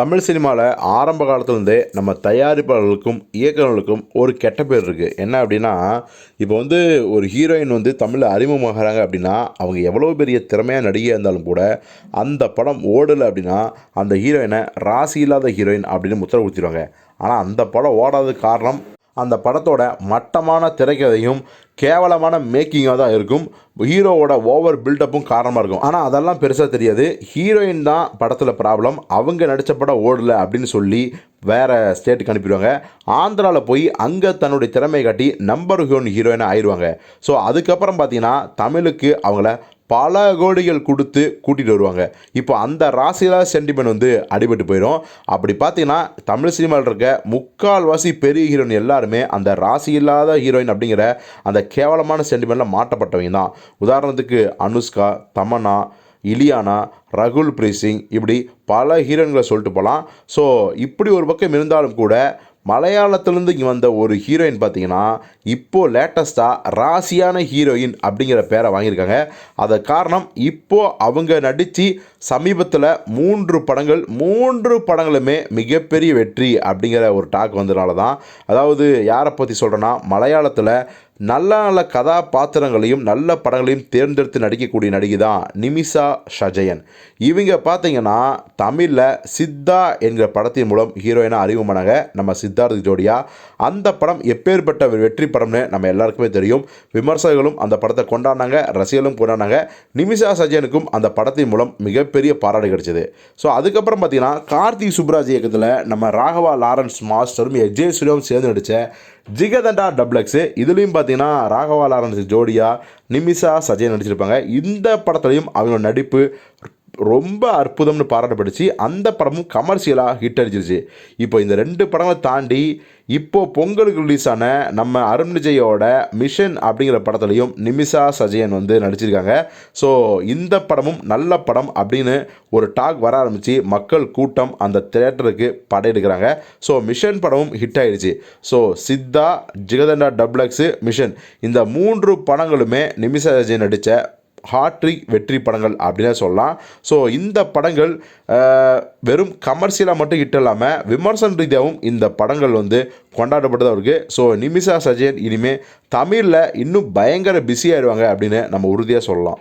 தமிழ் சினிமாவில் ஆரம்ப காலத்துலேருந்தே நம்ம தயாரிப்பாளர்களுக்கும் இயக்குநர்களுக்கும் ஒரு கெட்ட பேர் இருக்குது என்ன அப்படின்னா இப்போ வந்து ஒரு ஹீரோயின் வந்து தமிழில் அறிமுகமாகறாங்க அப்படின்னா அவங்க எவ்வளோ பெரிய திறமையாக நடிகையாக இருந்தாலும் கூட அந்த படம் ஓடலை அப்படின்னா அந்த ஹீரோயினை ராசி இல்லாத ஹீரோயின் அப்படின்னு முத்திர குத்திடுவாங்க. ஆனால் அந்த படம் ஓடாத காரணம் அந்த படத்தோட மட்டமான திரைக்கதையும் கேவலமான மேக்கிங்காக தான் இருக்கும். ஹீரோவோட ஓவர் பில்டப்பும் காரணமாக இருக்கும். ஆனால் அதெல்லாம் பெருசாக தெரியாது. ஹீரோயின் தான் படத்தில் ப்ராப்ளம் அவங்க நடித்த படம் ஓடல அப்படின்னு சொல்லி வேறு ஸ்டேட்டுக்கு அனுப்பிடுவாங்க. ஆந்திராவில் போய் அங்கே தன்னுடைய திறமை காட்டி நம்பர் ஹீரோயின் ஹீரோயினாக ஆயிடுவாங்க. ஸோ அதுக்கப்புறம் பார்த்தீங்கன்னா தமிழுக்கு அவங்கள பல கோடிகள் கொடுத்து கூட்டிகிட்டு வருவாங்க. இப்போ அந்த ராசியில் சென்டிமெண்ட் வந்து அடிபட்டு போயிடும் அப்படி பார்த்தீங்கன்னா தமிழ் சினிமாவில் இருக்க முக்கால்வாசி பெரிய ஹீரோயின் எல்லாருமே அந்த ராசி இல்லாத ஹீரோயின் அப்படிங்கிற அந்த கேவலமான சென்டிமெண்ட்டில் மாட்டப்பட்டவங்க தான். உதாரணத்துக்கு அனுஷ்கா தமன்னா இலியானா ரகுல் பிரீத் சிங் இப்படி பல ஹீரோயின்களை சொல்லிட்டு போகலாம் ஸோ இப்படி ஒரு பக்கம் இருந்தாலும் கூட மலையாளத்துலேருந்து இங்கே வந்த ஒரு ஹீரோயின் பார்த்தீங்கன்னா இப்போது லேட்டஸ்ட்டாக ராசியான ஹீரோயின் அப்படிங்கிற பேரை வாங்கியிருக்காங்க. அதை காரணம் இப்போது அவங்க நடித்து சமீபத்தில் மூன்று படங்கள் மூன்று படங்களுமே மிகப்பெரிய வெற்றி அப்படிங்கிற ஒரு டாக் வந்ததுனால தான் அதாவது யாரை பற்றி சொல்கிறேன்னா மலையாளத்தில் நல்ல நல்ல கதாபாத்திரங்களையும் நல்ல படங்களையும் தேர்ந்தெடுத்து நடிக்கக்கூடிய நடிகை தான் நிமிஷா ஷஜயன். இவங்க பார்த்தீங்கன்னா தமிழில் சித்தா என்கிற படத்தின் மூலம் ஹீரோயினாக அறிமுகமானாங்க. நம்ம சித்தார்த் ஜோடியா. அந்த படம் எப்பேற்பட்ட ஒரு வெற்றி படம்னு நம்ம எல்லாருக்குமே தெரியும். விமர்சகர்களும் அந்த படத்தை கொண்டாடினாங்க ரசிகர்களும் கொண்டாடினாங்க. நிமிஷா சஜயனுக்கும் அந்த படத்தின் மூலம் மிகப்பெரிய பாராட்டு கிடைச்சது. ஸோ அதுக்கப்புறம் பார்த்தீங்கன்னா கார்த்திக் சுப்ராஜ் இயக்கத்தில் நம்ம ராகவா லாரன்ஸ் மாஸ்டரும் எஜே சூரியாவும் சேர்ந்து நடித்த ஜிகதண்டா டப்ளக்ஸு இதுலேயும் பார்த்தீங்கன்னா ராகவா லாரன்ஸ் ஜோடியா நிமிஷா சஜய் நடிச்சிருப்பாங்க. இந்த படத்துலையும் அவங்களோட நடிப்பு ரொம்ப அற்புதம்னு பாராட்டப்பட்டுச்சு. அந்த படமும் கமர்ஷியலாக ஹிட் அடிச்சிருச்சு. இப்போ இந்த ரெண்டு படங்களை தாண்டி இப்போது பொங்கலுக்கு ரிலீஸ் ஆன நம்ம அருண் விஜயோட மிஷன் அப்படிங்கிற படத்துலையும் நிமிஷா சஜயன் வந்து நடிச்சிருக்காங்க. ஸோ இந்த படமும் நல்ல படம் அப்படின்னு ஒரு டாக் வர ஆரம்பித்து மக்கள் கூட்டம் அந்த தேட்டருக்கு படையெடுக்கிறாங்க. ஸோ மிஷன் படமும் ஹிட் ஆயிடுச்சு. So Chithha Jigarthanda DoubleX Mission இந்த மூன்று படங்களுமே நிமிஷா சஜயன் நடித்த ஹாட்ரிக் வெற்றி படங்கள் அப்படின்னே சொல்லலாம். ஸோ இந்த படங்கள் வெறும் கமர்ஷியலாக மட்டும் ஹிட் இல்லாமல் விமர்சன ரீதியாகவும் இந்த படங்கள் வந்து கொண்டாடப்பட்டதாக இருக்குது ஸோ நிமிஷா சஜயன் இனிமேல் தமிழில் இன்னும் பயங்கர பிஸி ஆயிடுவாங்க அப்படின்னு நம்ம உறுதியாக சொல்லலாம்.